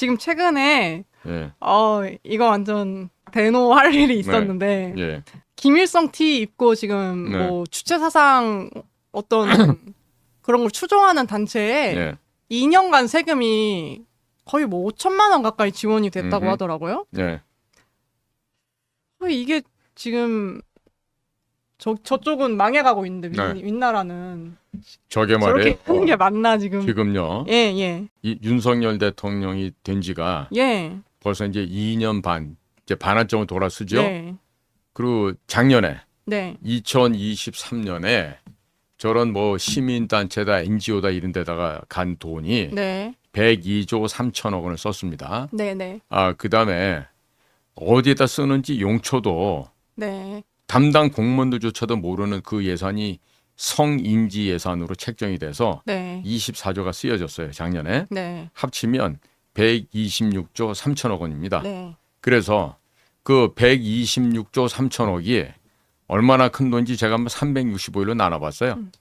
지금 최근에 예. 어 이거 완전 대노 할 일이 있었는데 예. 김일성 티 입고 지금 네. 뭐 주체 사상 어떤 그런 걸 추종하는 단체에 예. 2년간 세금이 거의 뭐 5천만 원 가까이 지원이 됐다고 음흠. 하더라고요. 예. 어, 이게 지금 저 저쪽은 망해가고 있는데 윗, 네. 윗나라는 저게 저렇게 말이에요. 하는 게 맞나 지금? 지금요. 예 예. 이 윤석열 대통령이 된 지가 예. 벌써 이제 2년 반 이제 반환 점을 돌았으죠. 네. 그리고 작년에 네. 2023년에 저런 뭐 시민 단체다 NGO다 이런 데다가 간 돈이 네. 102조 3천억 원을 썼습니다. 네. 네. 아, 그다음에 어디에다 쓰는지 용초도 네. 담당 공무원들조차도 모르는 그 예산이 성인지 예산으로 책정이 돼서 네. 24조가 쓰여졌어요, 작년에. 네. 합치면 126조 3천억 원입니다. 네. 그래서 그 126조 3천억이 얼마나 큰 돈인지 제가 한번 365일로 나눠봤어요. 음.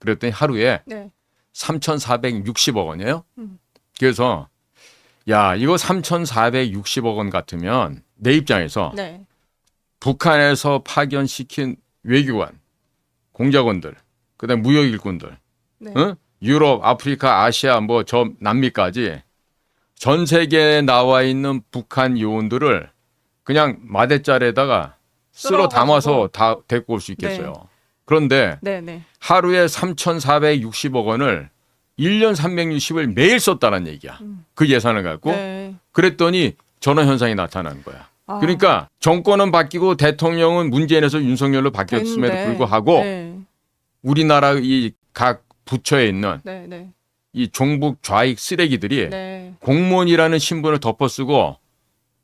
그랬더니 하루에 네. 3,460억 원이에요. 음. 그래서 야 이거 3,460억 원 같으면 내 입장에서 네. 북한에서 파견시킨 외교관, 공작원들, 그다음 무역 일꾼들, 네. 응? 유럽, 아프리카, 아시아, 뭐 저 남미까지 전 세계에 나와 있는 북한 요원들을 그냥 마대짜리에다가 쓸어 담아서 다 데리고 올 수 있겠어요. 그런데 네. 네. 하루에 3,460억 원을 1년 360을 매일 썼다는 얘기야. 음. 그 예산을 갖고. 네. 그랬더니 전원 현상이 나타나는 거야. 아. 그러니까 정권은 바뀌고 대통령은 문재인에서 윤석열로 바뀌었음에도 됐는데. 불구하고 네. 우리나라 이 각 부처에 있는 네. 네. 이 종북 좌익 쓰레기들이 네. 공무원이라는 신분을 덮어쓰고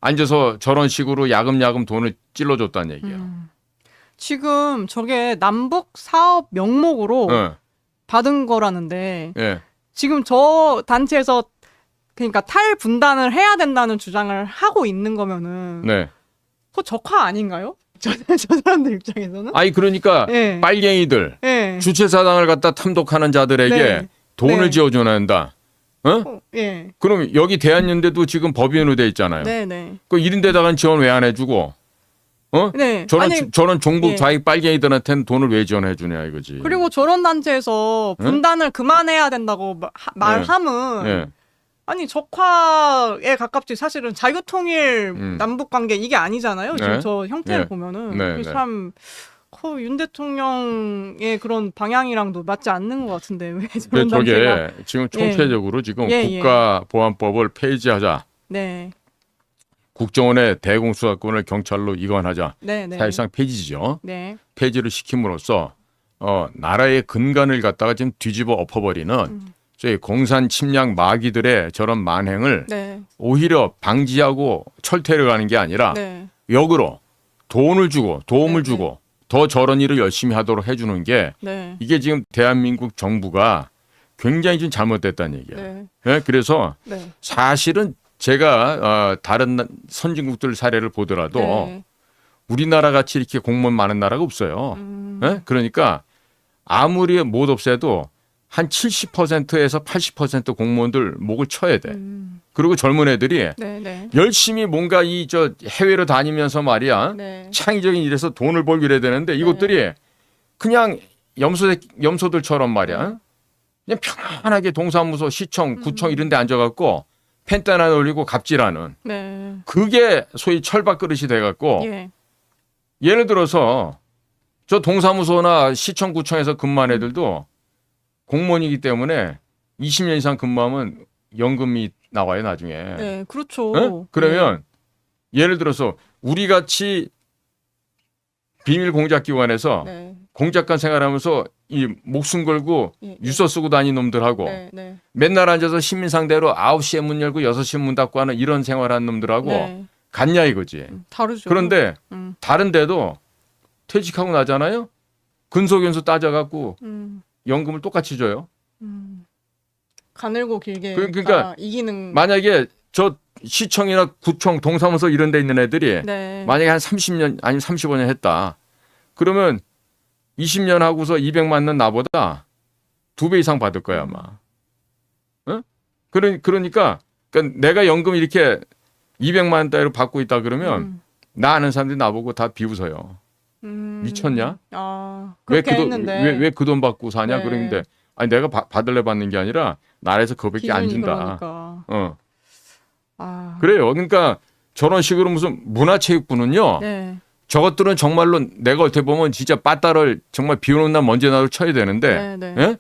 앉아서 저런 식으로 야금야금 돈을 찔러줬다는 얘기야. 음. 지금 저게 남북 사업 명목으로 어, 받은 거라는데 예, 지금 저 단체에서 그러니까 탈분단을 해야 된다는 주장을 하고 있는 거면은 네. 그거 적화 아닌가요? 저, 저 사람들 입장에서는? 아니 그러니까 예. 빨갱이들 예. 주체사당을 갖다 탐독하는 자들에게 네. 돈을 네. 지어줘야 한다. 어? 어, 예. 그럼 여기 대한연대도 지금 법인으로 돼 있잖아요. 네, 네. 그 1인데다가 지원 왜 안 해주고? 어? 네. 저런 아니, 주- 저런 종북 예. 좌익 빨갱이들한테는 돈을 왜 지원해 주냐 이거지. 그리고 저런 단체에서 응? 분단을 그만해야 된다고 마- 하- 말함은 예. 아니 적화에 가깝지 사실은 자유통일 음. 남북 관계 이게 아니잖아요. 지금 네. 저 형태를 네. 보면은 네, 그게 네. 참. 어, 윤 대통령의 그런 방향이랑도 맞지 않는 것 같은데 왜 저런 단체가 저게 지금 총체적으로 지금 예, 예. 국가보안법을 폐지하자. 네, 국정원의 대공수사권을 경찰로 이관하자. 네, 네, 사실상 폐지죠. 네, 폐지를 시킴으로써 어, 나라의 근간을 갖다가 지금 뒤집어 엎어버리는 음. 저희 공산 침략 마귀들의 저런 만행을 네, 오히려 방지하고 철퇴를 가는 게 아니라 네, 역으로 돈을 주고 도움을 네, 주고 더 저런 일을 열심히 하도록 해주는 게 네, 이게 지금 대한민국 정부가 굉장히 좀 잘못됐다는 얘기예요. 네, 예, 그래서 네, 사실은 제가 어, 다른 나- 선진국들 사례를 보더라도 네. 우리나라 같이 이렇게 공무원 많은 나라가 없어요. 음, 예? 그러니까 아무리 못 없애도 한 70%에서 80% 공무원들 목을 쳐야 돼. 음, 그리고 젊은 애들이 네, 네, 열심히 뭔가 이 저 해외로 다니면서 말이야 네, 창의적인 일에서 돈을 벌기 이래야 되는데 이것들이 그냥 염소 염소들처럼 말이야. 그냥 편안하게 동사무소 시청 구청 이런 데 앉아갖고 펜단 하나 올리고 갑질하는 네, 그게 소위 철밥 그릇이 돼갖고 예, 예를 들어서 저 동사무소나 시청 구청에서 근무한 애들도 공무원이기 때문에 20년 이상 근무하면 연금이 나와요 나중에 네, 그렇죠. 어? 그러면 예를 들어서 우리 같이 비밀 공작 기관에서 네, 공작관 생활하면서 이 목숨 걸고 예, 예. 유서 쓰고 다니는 놈들하고 네, 네, 맨날 앉아서 시민 상대로 9시에 문 열고 6시에 문 닫고 하는 이런 생활하는 놈들하고 네, 같냐 이거지. 음, 다르죠. 그런데 음, 다른 데도 퇴직하고 나잖아요. 근속연수 따져갖고 음, 연금을 똑같이 줘요. 음. 가늘고 길게 그- 그러니까 가 이기는 만약에 저 시청이나 구청, 동사무소 이런 데 있는 애들이 네. 만약에 한 30년 아니 35년 했다. 그러면 20년 하고서 200 맞는 나보다 두 배 이상 받을 거야 아마. 응? 그러, 그러니까 그러니까 내가 연금 이렇게 200만 원대로 받고 있다 그러면 음. 나 아는 사람들이 나보고 다 비웃어요. 음. 미쳤냐? 아, 왜 그렇게 그 돈 했는데 왜 왜 그 돈 받고 사냐 네. 그러는데 아니 내가 바- 받을래 받는 게 아니라 나라에서 그거밖에 안 기준이 준다. 그러니까. 어 아. 그래요. 그러니까 저런 식으로 무슨 문화체육부는요. 네. 저것들은 정말로 내가 어떻게 보면 진짜 빠따를 정말 비오는 날 먼지 나로 쳐야 되는데 네, 네. 예?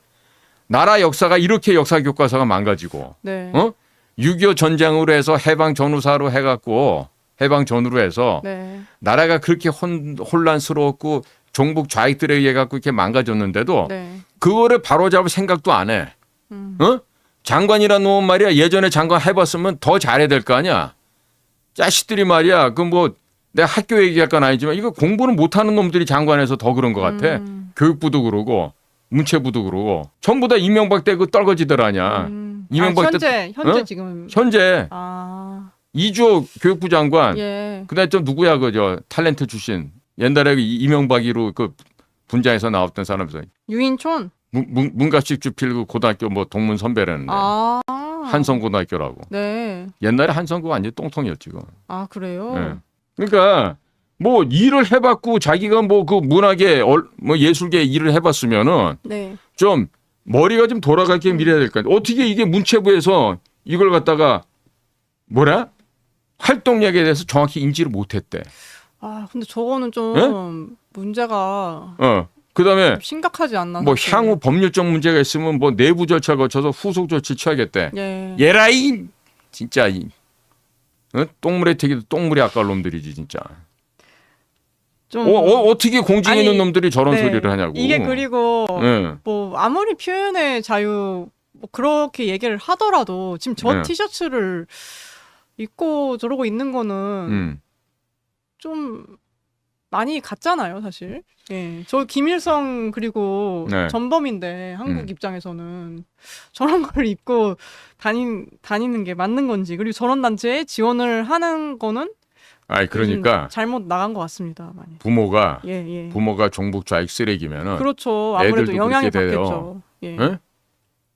나라 역사가 이렇게 역사 교과서가 망가지고 네. 어? 6.25 전쟁으로 해서 해방 전후사로 해갖고 해방 전후로 해서 네. 나라가 그렇게 혼, 혼란스러웠고 종북 좌익들에 의해 갖고 이렇게 망가졌는데도 네. 그거를 바로잡을 생각도 안 해. 음. 어? 장관이란 놈은 말이야 예전에 장관 해봤으면 더 잘해야 될 거 아니야. 자식들이 말이야 그 뭐 내가 학교 얘기할 건 아니지만 이거 공부는 못하는 놈들이 장관에서 더 그런 것 같아. 음. 교육부도 그러고 문체부도 그러고 전부 다 이명박 때 그 떨거지들 아니야. 음. 이명박 아, 때- 현재 현재 어? 지금 현재 아. 이주호 교육부 장관 예. 그다음에 좀 누구야 그저 탤런트 출신 옛날에 그 이- 이명박이로 그 분장에서 나왔던 사람에서 유인촌. 문, 문, 문갑식 주필 그 고등학교 뭐 동문 선배라는데 아. 한성고등학교라고 네. 옛날에 한성고 완전 똥통이었지 그. 아, 그래요? 예. 그러니까 뭐 일을 해봤고 자기가 뭐 그 문학에 얼- 뭐 예술계 일을 해봤으면은 네. 좀 머리가 좀 돌아갈 게 밀어야 될 거 아니야. 어떻게 이게 문체부에서 이걸 갖다가 뭐라 활동력에 대해서 정확히 인지를 못했대. 아, 근데 저거는 좀 문제가 어. 그다음에 좀 심각하지 않나? 뭐 사실. 향후 법률적 문제가 있으면 뭐 내부 절차 거쳐서 후속 조치 취하겠대. 예. 예라이 진짜 이 어? 똥물에 튀기도 똥물에 아까울 놈들이지 진짜. 좀 어, 어, 공직 아니, 있는 놈들이 저런 네. 소리를 하냐고. 이게 그리고 예. 뭐 아무리 표현의 자유 뭐 그렇게 얘기를 하더라도 지금 저 네. 티셔츠를 입고 저러고 있는 거는 음. 좀 많이 같잖아요, 사실. 예. 저 김일성 그리고 네. 전범인데 한국 음. 입장에서는 저런 걸 입고 다니, 다니는 게 맞는 건지 그리고 저런 단체에 지원을 하는 거는 아이 그러니까 좀 잘못 나간 것 같습니다, 많이. 부모가 예, 예. 부모가 종북 좌익 쓰레기면은 그렇죠. 아무래도 영향이. 받겠죠. 예. 예?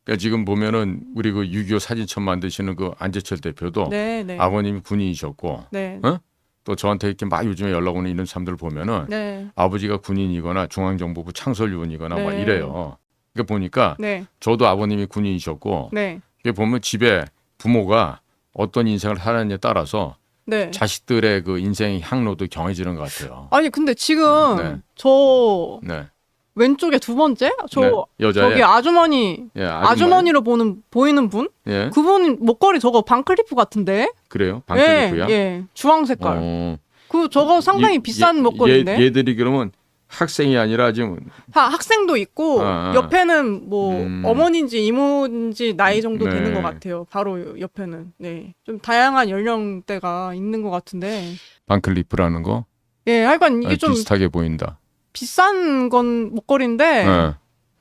그러니까 지금 보면은 우리 그 6.25 사진첩 만드시는 그 안재철 대표도 네, 네. 아버님이 군인이셨고 네. 어? 또 저한테 이렇게 막 요즘에 연락 오는 이런 사람들 보면은 네. 아버지가 군인이거나 중앙정보부 창설위원이거나 막 네. 이래요. 그러니까 보니까 네. 저도 아버님이 군인이셨고 네. 이게 보면 집에 부모가 어떤 인생을 살았냐에 따라서 네. 자식들의 그 인생 향로도 정해지는 것 같아요. 아니 근데 지금 네. 저 네. 왼쪽에 두 번째 저 네. 여자의 저기 아주머니 예, 아주머니로 보는 보이는 분 예. 그분 목걸이 저거 반클리프 같은데 그래요? 방클리프야? 예, 예. 주황 색깔 어. 그 저거 상당히 이- 비싼 얘- 목걸이인데 얘, 얘들이 그러면 학생이 아니라 지금 하- 학생도 있고 아, 아. 옆에는 뭐 음. 어머니인지 이모인지 나이 정도 네. 되는 것 같아요 바로 옆에는 네좀 다양한 연령대가 있는 것 같은데 방클리프라는 거 예 하여간 이게 아, 좀 비슷하게 보인다. 비싼 건 목걸이인데 예.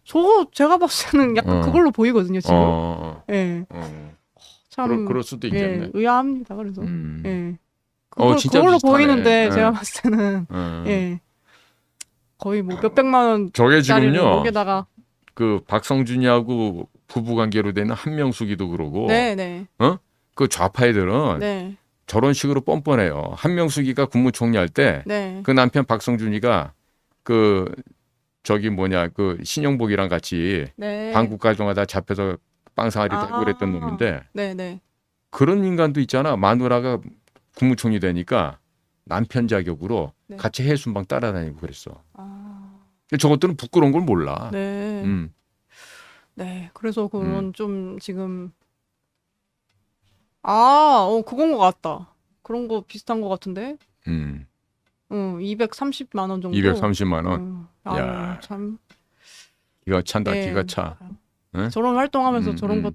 저거 제가 봤을 때는 약간 어. 그걸로 보이거든요 지금. 어, 예, 어. 참 그럴, 그럴 수도 예, 있겠네. 의아합니다. 그래서 음. 예, 어, 그걸, 진짜 그걸로 비슷하네. 보이는데 예. 제가 봤을 때는 어. 예, 거의 뭐 몇백만 원짜리 저게 지금요. 목에다가 그 박성준이하고 부부 관계로 되는 한명숙이도 그러고 네, 네, 그 좌파 애들은 네, 저런 식으로 뻔뻔해요. 한명숙이가 국무총리 할 때 그 네, 남편 박성준이가 그 저기 뭐냐 그 신영복이랑 같이 네, 방국 가정하다 잡혀서 빵상아리 아. 하고 그랬던 놈인데 네, 네, 그런 인간도 있잖아. 마누라가 국무총리 되니까 남편 자격으로 네. 같이 해순방 따라다니고 그랬어. 아, 저것들은 부끄러운 걸 몰라. 네, 음. 네. 그래서 그런 좀 지금 아, 어 그건 것 같다. 그런 거 비슷한 것 같은데. 음. 응, 230만 원 정도. 230만 원. 응. 아유, 야. 참. 기가 찬다. 예. 기가 차. 네? 저런 활동하면서 음, 저런 음. 것.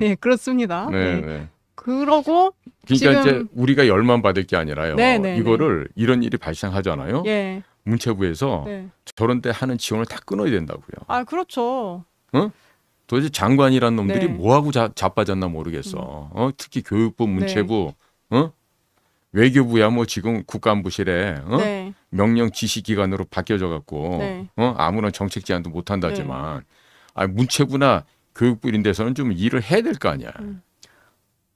네, 그렇습니다. 네, 네. 네. 그러고 그러니까 지금- 이제 우리가 열만 받을 게 아니라요. 네, 네, 이거를 이런 일이 발생하잖아요. 예, 문체부에서 네. 저런 때 하는 지원을 다 끊어야 된다고요. 아 그렇죠. 도대체 장관이란 놈들이 네. 뭐 하고 자, 자빠졌나 모르겠어. 어? 특히 교육부, 문체부, 어? 외교부야 뭐 지금 국가안보실에 어? 네, 명령 지시 기관으로 바뀌어져 갖고 네. 어? 아무런 정책 제안도 못 한다지만 아 문체부나 교육부 이런 데서는 좀 일을 해야 될 거 아니야. 음.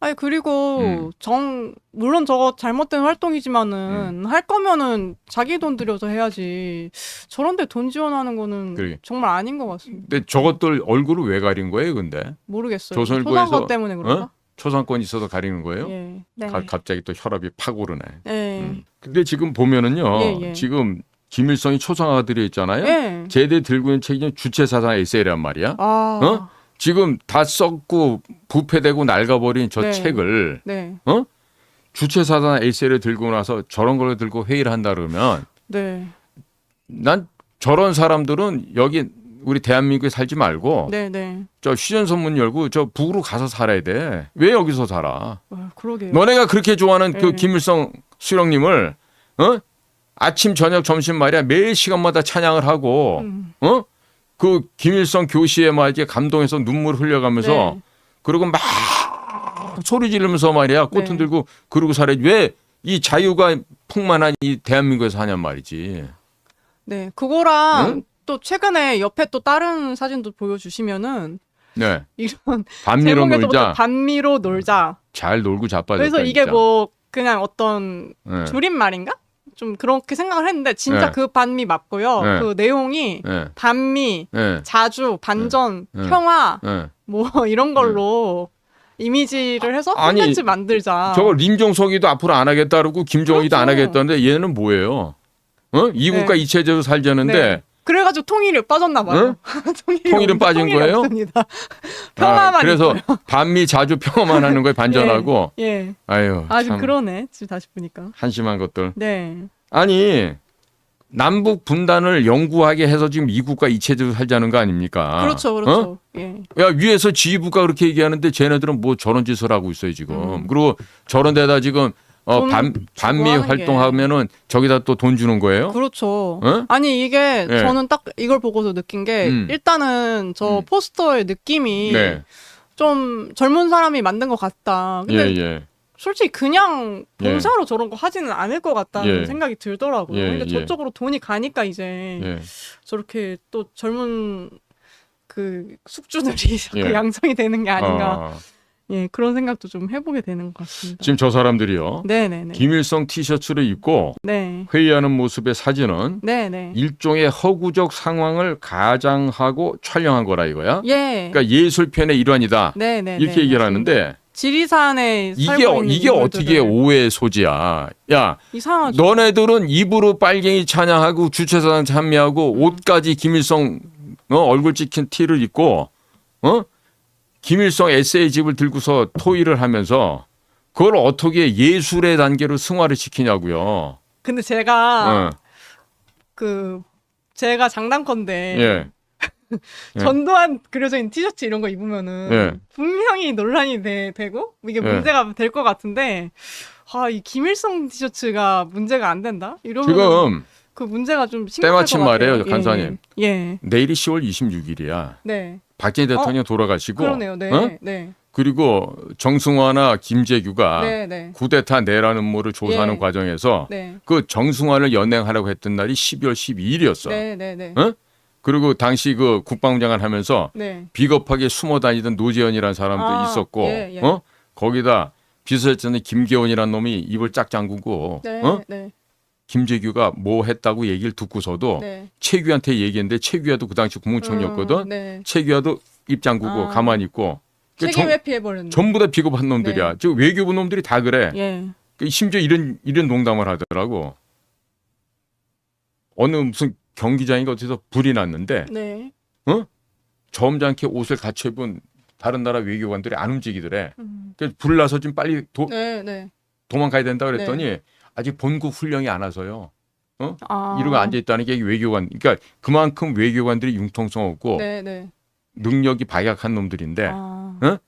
아니 그리고 음. 정 물론 저거 잘못된 활동이지만은 할 거면은 자기 돈 들여서 해야지 저런데 돈 지원하는 거는 그러게. 정말 아닌 것 같습니다. 근데 저것들 얼굴을 왜 가린 거예요, 근데? 모르겠어요. 조선일보에서- 때문에 그런가? 어? 초상권 있어서 가리는 거예요? 예. 네. 가- 갑자기 또 혈압이 팍 오르네. 예. 음. 근데 지금 보면은요. 예, 예. 지금 김일성이 초상화들이 있잖아요. 예. 제대 들고 있는 책이 주체 사상 에세이란 말이야. 아. 어? 지금 다 썩고 부패되고 낡아버린 저 네. 책을 네. 주체 사상 에세이를 들고 나서 저런 걸 들고 회의를 한다 그러면 네. 난 저런 사람들은 여기 우리 대한민국에 살지 말고 네, 네. 저 휴전선문 열고 저 북으로 가서 살아야 돼. 왜 여기서 살아? 와, 그러게요. 너네가 그렇게 좋아하는 그 네. 김일성 수령님을 어? 아침 저녁 점심 말이야 매일 시간마다 찬양을 하고 음. 어? 그 김일성 교시에 막 이제 감동해서 눈물 흘려가면서 네. 그리고 막 소리 지르면서 말이야 꽃은 네. 들고 그러고 살아 왜이 자유가 풍만한 이 대한민국에서 하냔 말이지. 네. 그거랑 응? 또 최근에 옆에 또 다른 사진도 보여주시면은 네. 이런 반미로 놀자. 반미로 놀자. 잘 놀고 자빠졌다. 그래서 이게 진짜. 뭐 그냥 어떤 네. 줄임말인가? 좀 그렇게 생각을 했는데 진짜 네. 그 반미 맞고요. 네. 그 내용이 네. 반미, 네. 자주, 반전, 네. 평화 네. 뭐 이런 걸로 이미지를 해서 콘텐츠 만들자. 저거 림종석이도 앞으로 안 하겠다 그러고 김정은이도 안 그렇죠. 하겠다는데 얘는 뭐예요? 어? 이국가 네. 이체제로 살자는데 네. 그래가지고 통일이 빠졌나 봐요. 통일이 통일은 없- 빠진 통일이 거예요? 없습니다. 평화만 아, 그래서 있어요. 반미 자주 평화만 하는 거에 반전하고 예. 아유 아 지금 참 그러네. 지금 다시 보니까. 한심한 것들. 네. 아니 남북 분단을 영구하게 해서 지금 이국가 이체제로 살자는 거 아닙니까? 그렇죠, 어? 그렇죠. 예. 야 위에서 지휘부가 그렇게 얘기하는데 쟤네들은 뭐 저런 짓을 하고 있어요 지금. 음. 그리고 저런 데다 지금 어, 돈 반, 반미. 활동하면은 저기다 또 돈 주는 거예요? 그렇죠. 어? 아니 이게 예. 저는 딱 이걸 보고서 느낀 게 음. 일단은 저 음. 포스터의 느낌이 네. 좀 젊은 사람이 만든 것 같다. 근데 예, 예. 솔직히 그냥 예. 봉사로 저런 거 하지는 않을 것 같다는 예. 생각이 들더라고요. 예, 근데 예. 저쪽으로 돈이 가니까 이제 예. 저렇게 또 젊은 그 숙주들이 자꾸 예. 양성이 되는 게 아닌가. 어, 예, 그런 생각도 좀 해보게 되는 것 같습니다. 지금 저 사람들이요. 네네네. 김일성 티셔츠를 입고 네. 회의하는 모습의 사진은 네네. 일종의 허구적 상황을 가장하고 촬영한 거라 이거야. 예. 그러니까 예술편의 일환이다. 네네. 이렇게 얘기를 하는데 지리산에 이게 살고 있는 이게 어떻게 인물들을 오해 의 소지야. 야, 이상하죠. 너네들은 입으로 빨갱이 찬양하고 주체사상 참여하고 음. 옷까지 김일성 어, 얼굴 찍힌 티를 입고 어? 김일성 에세이 집을 들고서 토의를 하면서 그걸 어떻게 예술의 단계로 승화를 시키냐고요. 근데 제가 어, 그 제가 장난컨대 예. 예. 전두환 그려져 있는 티셔츠 이런 거 입으면은 예. 분명히 논란이 되, 고 이게 예. 문제가 될 것 같은데 아 이 김일성 티셔츠가 문제가 안 된다 이러면 지금 그 문제가 좀 심각할 때마침 것 같아요. 말이에요, 간사님. 예, 예. 내일이 10월 26일이야. 네 박정희 대통령 돌아가시고 그러네요. 네, 어? 네, 그리고 정승화나 김재규가 네, 네, 쿠데타 내란 음모를 조사하는 예. 과정에서 네, 그 정승환을 연행하라고 했던 날이 12월 12일이었어. 네, 네, 네, 어? 그리고 당시 그 국방장을 하면서 네. 비겁하게 숨어 다니던 노재현이라는 사람도 아, 있었고, 예, 예. 어? 거기다 비서실장의 김계원이라는 놈이 입을 짝 잠그고, 네, 어? 네, 김재규가 뭐 했다고 얘기를 듣고서도 네. 최규한테 얘기했는데 최규야도 그 당시 국무총리였거든. 음, 네. 최규야도 입 잠그고 아. 가만히 있고. 그 책임 전- 회피해버렸네. 전부 다 비겁한 놈들이야. 네. 저 외교부 놈들이 다 그래. 예. 그 심지어 이런 이런 농담을 하더라고. 어느 무슨 경기장인가 어디서 불이 났는데 네. 점잖게 옷을 갖춰 입은 다른 나라 외교관들이 안 움직이더래. 음. 그래서 불 나서 지금 빨리 도, 네, 네. 도망가야 된다 그랬더니 아직 본국 훈령이 안 와서요. 아. 이러고 앉아 있다는 게 외교관. 그러니까 그만큼 외교관들이 융통성 없고 네, 네. 능력이 박약한 놈들인데 아.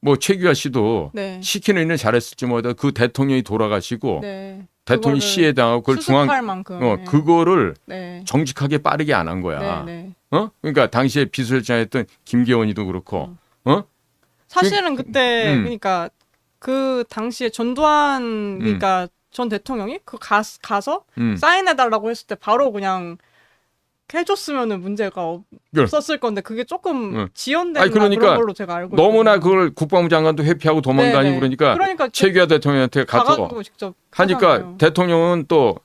뭐 최규하 씨도 네. 시키는 일은 잘했을지 몰라도 그 대통령이 돌아가시고 네. 그거를 시해 당하고 그걸 중앙 만큼. 어 네. 그거를 네. 정직하게 빠르게 안 한 거야. 네, 네. 어? 그러니까 당시에 비서실장했던 김계원이도 그렇고 사실은 그때 음. 그러니까 그 당시에 전두환 그러니까 전 대통령이 그 가, 가서 음. 사인해 달라고 했을 때 바로 그냥 해줬으면은 문제가 그- 없었을 건데 그게 조금 응. 지연된 아니, 그러니까 그런 걸로 제가 알고 너무나 있거든요. 그걸 국방부 장관도 회피하고 도망다니고 네네. 그러니까 그러니까 최규하 대통령한테 가서 가가지고 직접 하니까 하잖아요. 대통령은 또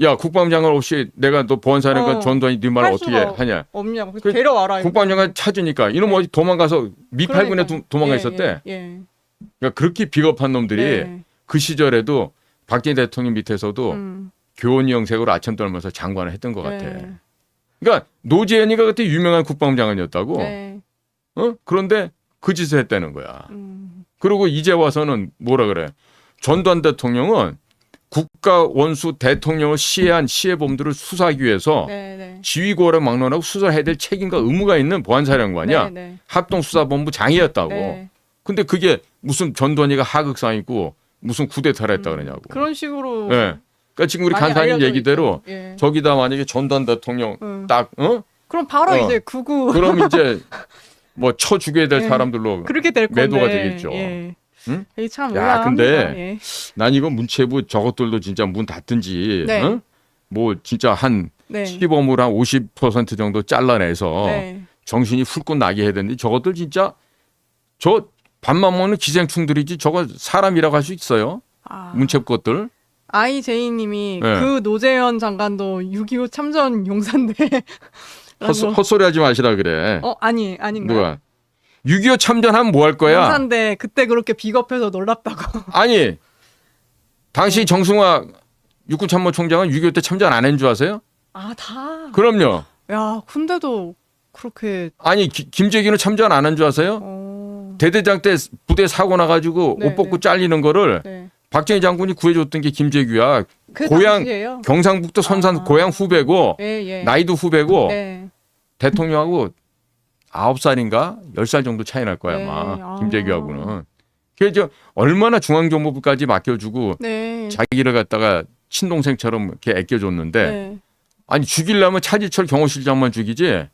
야 국방부 장관 없이 내가 너 보안사령관 어. 전두환이 네 말을 할 어떻게 수가 하냐 없냐고 그 데려와라. 이거. 국방부 장관 찾으니까 이놈 어디 도망가서 미팔군에 그러니까요. 도, 도망가 예, 있었대 예, 예. 그러니까 그렇게 비겁한 놈들이 네. 그 시절에도 박정희 대통령 밑에서도 음, 교원이 형색으로 아침 떨면서 장관을 했던 것 같아. 네. 그러니까 노재현이가 그때 유명한 국방부 장관이었다고. 네. 어? 그런데 그 짓을 했다는 거야. 음, 그리고 이제 와서는 뭐라 그래? 전두환 대통령은 국가 원수 대통령을 시해한 시해범들을 수사하기 위해서 네, 네. 지휘고를 막론하고 수사해야 될 책임과 의무가 있는 보안사령관이야. 네, 네. 합동수사본부 장이었다고. 네. 근데 그게 무슨 전두환이가 하극상이고 무슨 쿠데타를 했다 음, 그러냐고. 그런 식으로 예. 그러니까 지금 우리 많이 간사님 알려져 얘기대로 있죠. 예. 저기다 만약에 전두환 대통령 음. 딱 어? 그럼 바로 어. 이제 구구 그럼 이제 뭐 쳐 죽여야 될 예. 사람들로 그렇게 될 건데 매도가 되겠죠. 예. 응? 이게 참 야, 의아합니다. 근데 예. 난 이거 문체부 저것들도 진짜 문 닫든지 네. 어? 뭐 진짜 한 네. 시범을 한50% 정도 잘라내서 네. 정신이 훌끗 나게 해야 되는데 저것들 진짜 저 밥만 먹는 기생충들이지 저거 사람이라고 할 수 있어요 아, 문체부 것들 아이제이님이 네. 그 노재현 장관도 6.25 참전 용사인데 헛소. 헛소리 하지 마시라 그래 어 아니 아닌가요? 누가 6.25 참전하면 뭐 할 거야 용사인데 그때 그렇게 비겁해서 놀랍다고. 아니 당시 정승화 육군 참모총장은 6.25 때 참전 안 한 줄 아세요? 아 다. 그럼요. 야 근데도 그렇게 아니 기- 김재규는 참전 안 한 줄 아세요? 어. 대대장 때 부대 사고 나가지고 네, 옷 벗고 네. 잘리는 거를 네. 박정희 장군이 구해줬던 게 김재규야. 그 고향- 당시에요. 경상북도 선산 아. 고향 후배고 예 예. 나이도 후배고 네. 대통령하고 아홉 살인가 열 살 정도 차이 날 거야 네. 아마 아. 김재규하고는. 저 얼마나 중앙정보부까지 맡겨주고 네. 자기를 갖다가 친동생처럼 이렇게 애껴줬는데 네. 아니 죽이려면 차지철 경호실장만 죽이지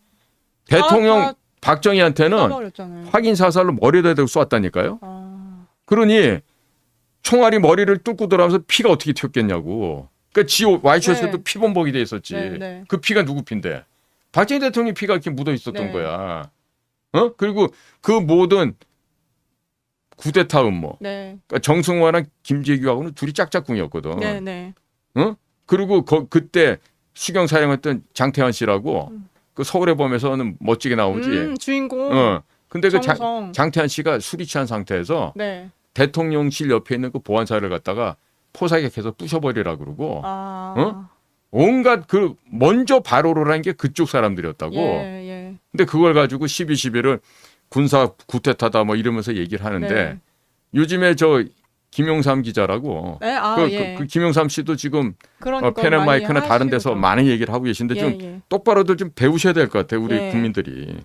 대통령 다 박정희한테는 쏴버렸잖아요. 확인 사살로 머리에다 대고 쐈다니까요. 아. 그러니 총알이 머리를 뚫고 들어가면서 피가 어떻게 튀었겠냐고. 그러니까 지 와이셔츠도 네. 피범벅이 돼 있었지. 네, 네. 그 피가 누구 피인데? 박정희 대통령 피가 이렇게 묻어 있었던 네. 거야. 어? 그리고 그 모든 구데타 음모. 네. 그러니까 정승화랑 김재규하고는 둘이 짝짝꿍이었거든. 네, 네. 그리고 거- 그때 수경 사령했던 장태환 씨라고 음. 그 서울의 범에서는 멋지게 나오지. 음, 주인공. 어. 근데 그 장, 정성. 장태환 씨가 술이 취한 상태에서 네. 대통령실 옆에 있는 그 보안사를 갖다가 포사격해서 부셔버리라 그러고 아. 어? 온갖 그 먼저 바로를 한 게 그쪽 사람들이었다고. 예, 예. 근데 그걸 가지고 12, 11을 군사 구태타다 뭐 이러면서 얘기를 하는데 네. 요즘에 저 김용삼 기자라고 네, 아, 그, 예. 그, 그 김용삼 씨도 지금 어, 펜앤마이크나 많이 다른 데서. 많은 얘기를 하고 계신데 예, 좀 예. 똑바로들 좀 배우셔야 될 것 같아요 우리 예. 국민들이